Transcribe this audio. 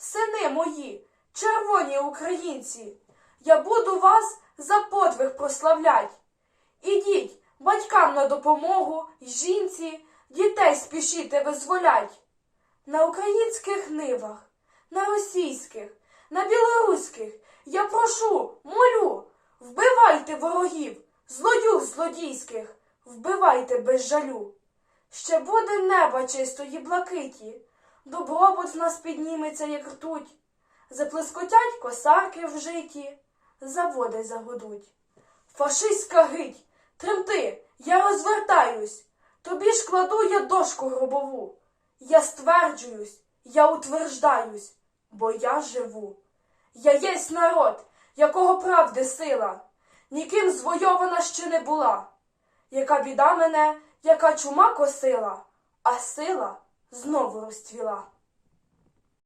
Сини мої, червоні українці, я буду вас за подвиг прославлять. Ідіть батькам на допомогу жінці, дітей спішіте визволять. На українських нивах, на російських, на білоруських я прошу, молю, вбивайте ворогів, злодюг злодійських, вбивайте без жалю. Ще буде неба чистої блакиті, добробут в нас підніметься, як ртуть. Заплескотять косарки в житі, заводи загудуть. Фашистська гить, тремти, я розвертаюсь, тобі ж кладу я дошку гробову. Я стверджуюсь, я утверждаюсь, бо я живу. Я єсть народ, якого правди сила, ніким звойована ще не була. Яка біда мене, яка чума косила, а сила знову розцвіла.